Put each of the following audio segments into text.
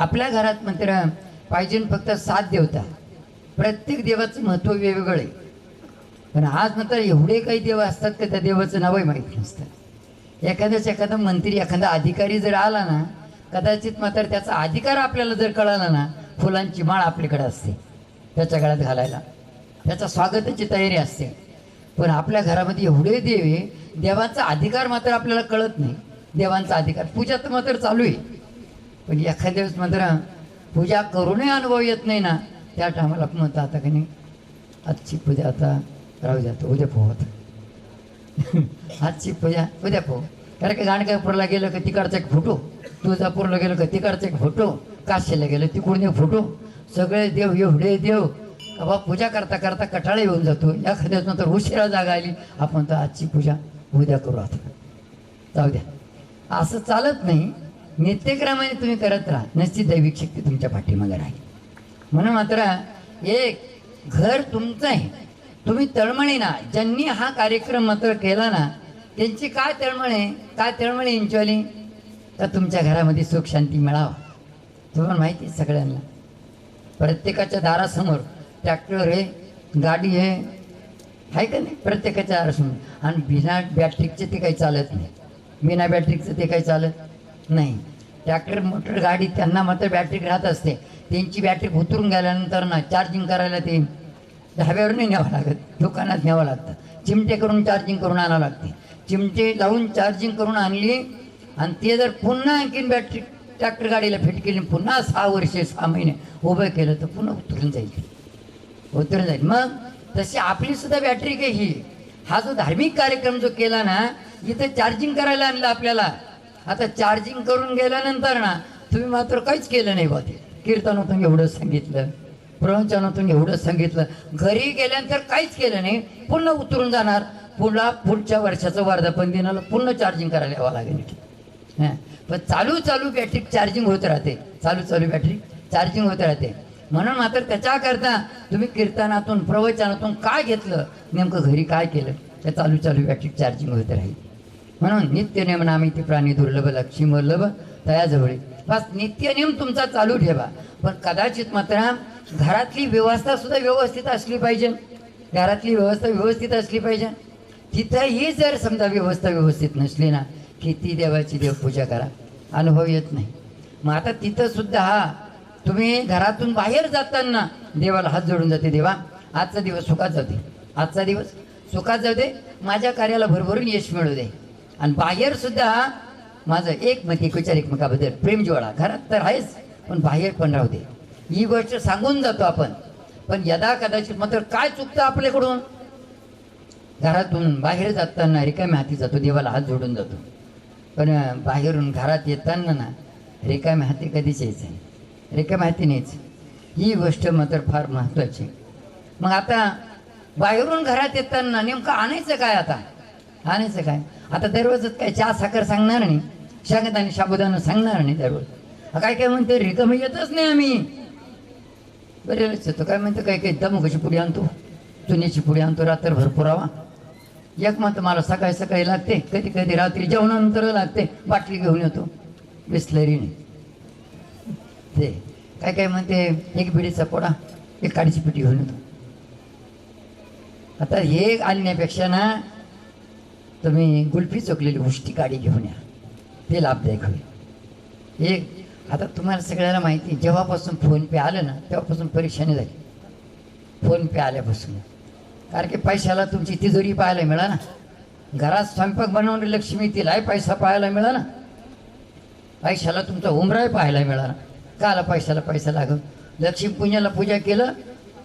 आपल्या घरात मात्र पाहिजे फक्त सात देवता. प्रत्येक देवाचं महत्त्व वेगवेगळं आहे. पण आज मात्र एवढे काही देव असतात का त्या देवाचं नावही माहीत नसतं. एखाद्याच एखादा मंत्री एखादा अधिकारी जर आला ना कदाचित मात्र त्याचा अधिकार आपल्याला जर कळाला ना फुलांची माळ आपल्याकडे असते त्याच्या गळ्यात घालायला. त्याचा स्वागताची तयारी असते. पण आपल्या घरामध्ये एवढे देव आहे देवाचा अधिकार मात्र आपल्याला कळत नाही. देवांचा अधिकार पूजा तर मात्र चालू आहे. पण एखाद्या वेळेस मात्र पूजा करूनही अनुभव येत नाही ना त्या टायमाला आपण आता की नाही आजची पूजा आता राहू जातो आता उद्या पोहत आता. आजची पूजा उद्या पोह. कारण की गाणगापूरला गेलं का तिकडचा एक फोटो तुळजापूरला गेलं का तिकडचा एक फोटो काशीला गेलं तिकडून एक फोटो. सगळे देव एवढे देव बाबा बा पूजा करता करता कटाळा येऊन जातो. एखाद्याच नंतर उशिरा जागा आली आपण तर आजची पूजा उद्या करू आता. जाऊ द्या. असं चालत नाही. नित्यक्रमाने तुम्ही करत राहा. नसती दैविक शक्ती तुमच्या पाठीमागे राहील. म्हणून मात्र एक घर तुमचं आहे. तुम्ही तळमळे ना. ज्यांनी हा कार्यक्रम मात्र केला ना त्यांची काय तळमळ आहे? काय तळमळ आहे यांच्यावाली तर तुमच्या घरामध्ये सुख शांती मिळावा. तुम्हाला माहिती आहे सगळ्यांना. प्रत्येकाच्या दारासमोर ट्रॅक्टर आहे गाडी आहे. आहे का नाही? प्रत्येकाच्या दारासमोर. आणि बिना बॅटरीचे ते काही चालत नाही. बिना बॅटरीचं ते काही चालत नाही. ट्रॅक्टर मोटर गाडी त्यांना मात्र बॅटरी राहत असते. त्यांची बॅटरी उतरून गेल्यानंतर ना चार्जिंग करायला ते धाब्यावर नाही न्यावं लागत. दुकानात न्यावं लागतं. चिमटे करून चार्जिंग करून आणावं लागते. चिमटे लावून चार्जिंग करून आणली आणि ते जर पुन्हा आणखीन बॅटरी ट्रॅक्टर गाडीला फिट केली पुन्हा सहा वर्षे सहा महिने उभं केलं तर पुन्हा उतरून जाईल. उतरून जाईल. मग तशी आपली सुद्धा बॅटरी काही. ही हा जो धार्मिक कार्यक्रम जो केला ना इथं चार्जिंग करायला आणलं आपल्याला. आता चार्जिंग करून गेल्यानंतर ना तुम्ही मात्र काहीच केलं नाही बा ते. कीर्तनातून एवढं सांगितलं प्रवचनातून एवढं सांगितलं घरी गेल्यानंतर काहीच केलं नाही पुन्हा उतरून जाणार पुन्हा पुढच्या वर्षाचं वर्धापन दिनाला पुन्हा चार्जिंग करायला यावं लागेल. हां. पण चालू चालू बॅटरी चार्जिंग होत राहते. चालू चालू बॅटरी चार्जिंग होत राहते. म्हणून मात्र त्याच्याकरता तुम्ही कीर्तनातून प्रवचनातून काय घेतलं नेमकं घरी काय केलं त्या चालू चालू बॅटरी चार्जिंग होत राहील. म्हणून नित्यनियम नामी ती प्राणी दुर्लभ लक्ष्मी वल्लभ तयाजवळी बस नित्यनियम तुमचा चालू ठेवा. पण कदाचित मात्र घरातली व्यवस्था सुद्धा व्यवस्थित असली पाहिजे. घरातली व्यवस्था व्यवस्थित असली पाहिजे. तिथंही जर समजा व्यवस्था व्यवस्थित नसली ना किती देवाची देवपूजा करा. अनुभव येत नाही. मग आता तिथंसुद्धा हा तुम्ही घरातून बाहेर जाताना देवाला हात जोडून जाते देवा आजचा दिवस सुखात जाते आजचा दिवस सुखात जाऊ दे. माझ्या कार्याला भरभरून यश मिळू दे. आणि बाहेर सुद्धा माझं एक मत एकविचार एकमेकाबद्दल. प्रेम जोडा. घरात तर आहेच पण बाहेर पण राहू दे. ही गोष्ट सांगून जातो आपण. पण यदा कदाचित मात्र काय चुकतं आपल्याकडून? घरातून बाहेर जाताना रिकाम्या हाती जातो देवाला हात जोडून जातो. पण बाहेरून घरात येताना ना रिकाम्या हाती कधीच यायचं नाही. रिकाम्या हाती नाहीच ही गोष्ट मात्र फार महत्त्वाची मग आता बाहेरून घरात येताना नेमकं आणायचं काय आता? आणायचं काय? आता दररोजच काय चहा साखर सांगणार नाही. शागत आणि शाबुदानं सांगणार नाही दररोज. काय काय म्हणते? रिकम येतच नाही आम्ही. बरेच येतो काय म्हणतो? काय काय दमुगाची पुडी आणतो. चुन्याची पुडी आणतो. रात्रभर पुरावा. एक म्हणतं मला सकाळी सकाळी लागते. कधी कधी रात्री जेवणानंतर लागते. बाटली घेऊन येतो. बिस्लरीने ते काय काय म्हणते? एक बिडीचा पोडा एक काडीची पिठी घेऊन येतो. आता हे आणण्यापेक्षा ना तुम्ही गुल्फी चोकलेली उष्टी काडी घेऊन या. ते लाभदायक होईल. एक आता तुम्हाला सगळ्याला माहिती जेव्हापासून फोन पे आलं ना तेव्हापासून परीक्षाने झाली. फोन पे आल्यापासून. कारण की पैशाला तुमची तिजोरी पाहायला मिळा ना. घरात स्वयंपाक बनवणारी लक्ष्मी तिलाही पैसा पाहायला मिळा ना. पैशाला तुमचा उमराही पाहायला मिळाला काला पैशाला पैसा लागत लक्ष्मीपूजनाला पूजा केलं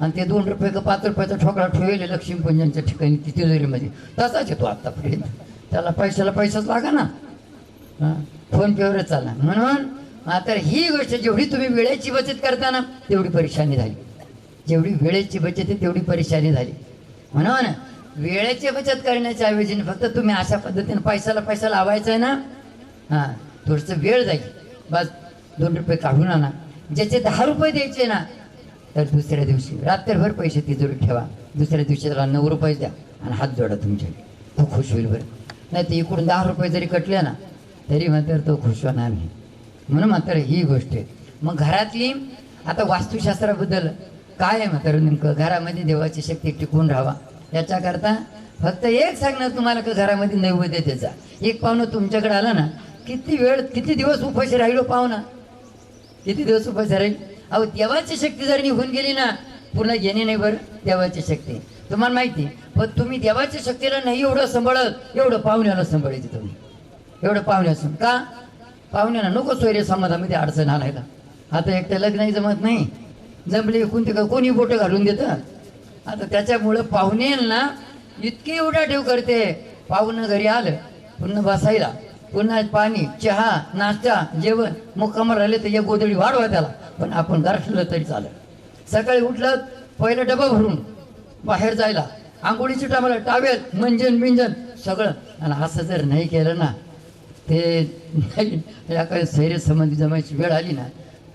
आणि ते दोन रुपये का पाच रुपयाचा ठोकळा ठेवले लक्ष्मीपूजनच्या ठिकाणी ती तिजोरीमध्ये म्हणजे तसाच येतो आत्तापर्यंत त्याला पैशाला पैसाच लागा ना. हां? फोनपेवरच चालला म्हणून आता ही गोष्ट जेवढी तुम्ही वेळेची बचत करता ना तेवढी परेशानी झाली. जेवढी वेळेची बचत आहे तेवढी परेशानी झाली. म्हणून वेळेची बचत करण्याच्या ऐवजी फक्त तुम्ही अशा पद्धतीने पैशाला पैसा लावायचा आहे ना. हां थोडंसं वेळ जाईल. बस दोन रुपये काढून आणा. ज्याचे दहा रुपये द्यायचे ना तर दुसऱ्या दिवशी रात्रभर पैसे तिजोरीत ठेवा. दुसऱ्या दिवशी त्याला नऊ रुपये द्या आणि हात जोडा तुमच्या तो खुश होईल बरं. नाही तर इकडून दहा रुपये जरी कटले ना तरी मात्र तो खुश होणार नाही. म्हणून मात्र ही गोष्ट आहे. मग घरातली आता वास्तुशास्त्राबद्दल काय आहे मात्र नेमकं? घरामध्ये देवाची शक्ती टिकून राहावा. याच्याकरता फक्त एक सांगणार तुम्हाला का घरामध्ये नैवेद्य त्याचा एक पाहुणं तुमच्याकडे आला ना किती वेळ किती दिवस उपाशी राहिलो पाहुणा? किती दिवस उपाशी राहील? अहो देवाची शक्ती जर निघून गेली ना पुन्हा येणे नाही बरं देवाची शक्ती. तुम्हाला माहिती पण तुम्ही देवाच्या शक्तीला नाही एवढं सांभाळत एवढं पाहुण्याला सांभाळायचे तुम्ही. एवढं पाहुण्यासून का? पाहुण्याला नको सोयरे समाजामध्ये अडचण आणायला. आता एकटं लग्नही जमत नाही. जमले कोणते का कोणी बोटं घालून देतं? आता त्याच्यामुळं पाहुण्यांना एवढा उडाठेव करते. पाहुणं घरी आलं पुन्हा बसायला. पुन्हा पाणी चहा नाश्ता जेवण मुक्कामार राहिले तर एक गोदडी वाढवा त्याला. पण आपण गारठलं तरी चालेल. सकाळी उठलं पहिला डबा भरून बाहेर जायला. आंघोळीची टामाला टावेल मंजन बिंजन सगळं. आणि असं जर नाही केलं ना ते नाही या काही सैर्य संबंधी जमायची वेळ आली ना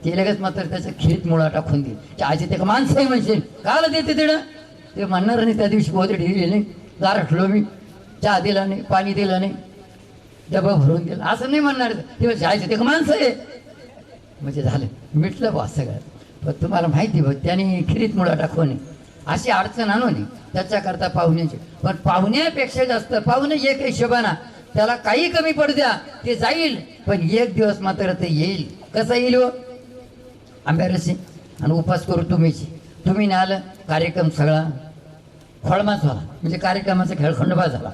ते लगेच मात्र त्याचं खिरीत मुळा टाकून देईल. त्या आजी ते का माणसं आहे म्हणशील काला देते तिनं ते म्हणणार नाही त्या दिवशी गोदडी दिली नाही. गारठलो मी. चहा दिला नाही पाणी दिलं नाही. डबा भरून दिला असं नाही म्हणणार. तेव्हा म्हणजे जायचं ते का माणसं आहे. म्हणजे झालं. मिटलं बा सगळं. पण तुम्हाला माहिती बघ त्याने खिरीत मुळा टाकू नये अशी अडचण आणू नये त्याच्याकरता पाहुण्याची. पण पाहुण्यापेक्षा जास्त पाहुणे एक हिशोबाना त्याला काही कमी पडू द्या ते जाईल. पण एक दिवस मात्र ते येईल. कसं येईल हो? आंब्यारसी. आणि उपास करू तुम्हीची. तुम्ही नाही आलं कार्यक्रम सगळा खोळमाच झाला. म्हणजे कार्यक्रमाचा खेळखंडोबा झाला.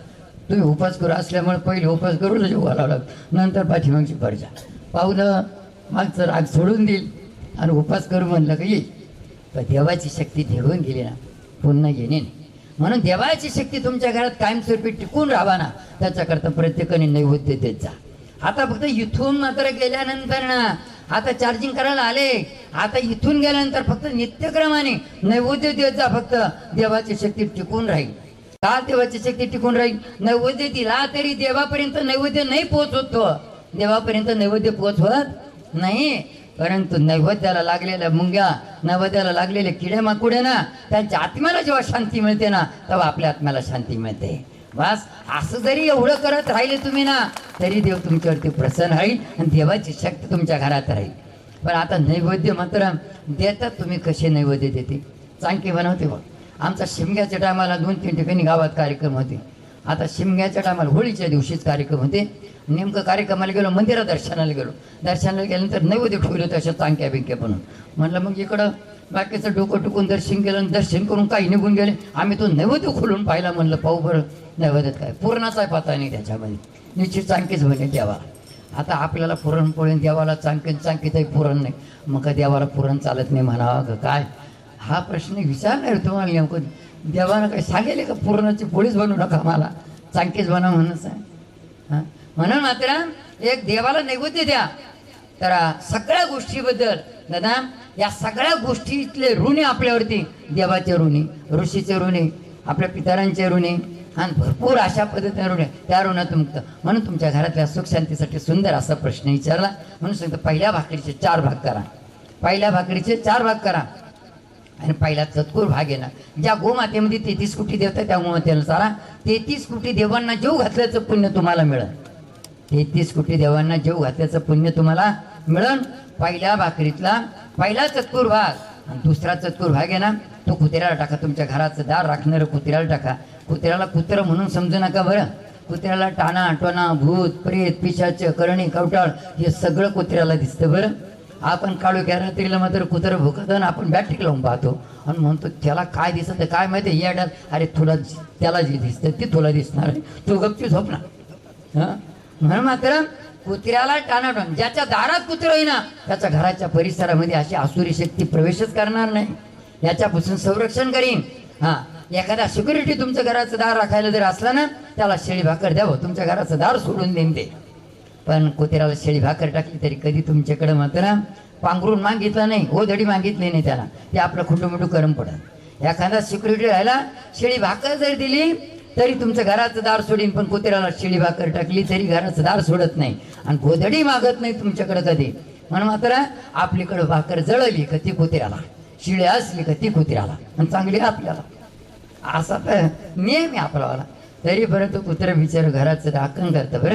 तुम्ही उपास करू असल्यामुळे पहिले उपास करूनच उभा लागत. नंतर पाठीमागची जा. पाहुलं मागचं राग सोडून देईल आणि उपास करू म्हणलं का येईल. पण देवाची शक्ती ठेवून गेली ना पुन्हा येणे नाही. म्हणून देवाची शक्ती तुमच्या घरात कायमस्वरूपी टिकून राहावा ना त्याच्याकरता प्रत्येकाने नैवेद्य देत जा. आता फक्त इथून मात्र गेल्यानंतर ना आता चार्जिंग करायला आले आता इथून गेल्यानंतर फक्त नित्यक्रमाने नैवेद्य देत जा फक्त. देवाची शक्ती टिकून राहील. का देवाची शक्ती टिकून राहील. नैवेद्य दिला तरी देवापर्यंत नैवेद्य नाही पोहोचवत तो. देवापर्यंत नैवेद्य पोहोचवत नाही. परंतु नैवेद्याला लागलेल्या मुंग्या नैवेद्याला लागलेले किडे माकुडे ना त्यांच्या आत्म्याला जेव्हा शांती मिळते ना तेव्हा आपल्या आत्म्याला शांती मिळते. बस असं जरी एवढं करत राहिले तुम्ही ना तरी देव तुमच्यावरती प्रसन्न राहील आणि देवाची शक्ती तुमच्या घरात राहील. पण आता नैवेद्य मात्र देतात तुम्ही कसे नैवेद्य देते चांगले बनवते बघ. आमचा शिमग्याच्या टायमाला दोन तीन ठिकाणी गावात कार्यक्रम होते. आता शिमग्याच्या टायमाला होळीच्या दिवशीच कार्यक्रम होते. नेमकं कार्यक्रमाला गेलो मंदिरात दर्शनाला गेलो. दर्शनाला गेल्यानंतर नैवेद्य ठेवले होते अशा चांक्या बिंक्या बनून म्हणलं मग इकडं बाकीचं डोकं टुकून दर्शन केलं आणि दर्शन करून काही निघून गेले. आम्ही तो नैवेद्य खोलून पाहिला म्हणलं पाहू बरं नैवेद्यात काय. पुरणाचा आहे पता नाही त्याच्यामध्ये. निश्चित चांकीच म्हणे देवा. आता आपल्याला पुरणपोळी देवाला चांकी चांकीतही पुरण नाही. मग का देवाला पुरण चालत नाही म्हणावं का काय? हा प्रश्न विचारणार तुम्हाला नेमकं देवानं काही सांगेल का? पुरणाची पोळीच बनवू नका मला. चांगलीच बना म्हणूनच आहे हां? म्हणून मात्र एक देवाला नैवेद्य द्या. तर सगळ्या गोष्टीबद्दल दादा या सगळ्या गोष्टीतले ऋणी आपल्यावरती देवाचे ऋणी ऋषीचे ऋणी आपल्या पितरांचे ऋणी आणि भरपूर अशा पद्धतीने ऋण. त्या ऋणातून मुक्त म्हणून तुमच्या घरातल्या सुखशांतीसाठी सुंदर असा प्रश्न विचारला. म्हणून सांगतो पहिल्या भाकरीचे चार भाग करा. पहिल्या भाकरीचे चार भाग करा. आणि पहिला चतकुर भाग येणार ज्या गोमातेमध्ये तेहतीस कोटी देवता त्या गोमातेला सारा तेहतीस कोटी देवांना जेव घातल्याचं पुण्य तुम्हाला मिळेल. तेहतीस कोटी देवांना जेव घातल्याचं पुण्य तुम्हाला मिळेल. पहिल्या भाकरीतला पहिला चतकुर भाग आणि दुसरा चतकुर भाग आहे ना तो कुत्र्याला टाका तुमच्या घराचं दार राखणारं कुत्र्याला टाका. कुत्र्याला कुत्रं म्हणून समजू नका बरं. कुत्र्याला टाणा टोना भूत प्रेत पिशाच करणी कवटाळ हे सगळं कुत्र्याला दिसतं बरं. आपण काळू रात्रीला मात्र कुत्र भुकत आणि आपण बॅटरी लावून पाहतो. आणि म्हणतो त्याला काय दिसत काय माहिती येड्यात अरे तुला त्याला जे दिसतं ते तुला दिसणार तू गपची झोप ना. हं? म्हणून मात्र कुत्र्याला टाणाटोन ज्याच्या दारात कुत्र आहे ना त्याच्या घराच्या परिसरामध्ये अशी आसुरी शक्ती प्रवेशच करणार नाही. याच्यापासून संरक्षण करीन. हा एखादा सिक्युरिटी तुमच्या घराचं दार राखायला जर असला ना त्याला शेळी भाकर द्यावं तुमच्या घराचं दार सोडून देईन ते. पण कुत्र्याला शेळी भाकर टाकली तरी कधी तुमच्याकडे मात्र पांघरून मागितलं नाही ओ धडी मागितली नाही त्याला. ते आपलं खुटुमुटू करम पडत. एखादा सिक्युरिटी राहिला शेळी भाकर जरी दिली तरी तुमचं घराचं दार सोडीन पण कुत्र्याला शेळी भाकर टाकली तरी घराचं दार सोडत नाही. आणि गोधडी मागत नाही तुमच्याकडे कधी. म्हणून मात्र आपलीकडं भाकर जळली का ती कुत्र्याला शिळे असली का ती कुत्र्याला आणि चांगली आपल्याला. असा तर नियम आहे तरी बरं तो कुत्रा बिचार घराचं राखण करतं बरं.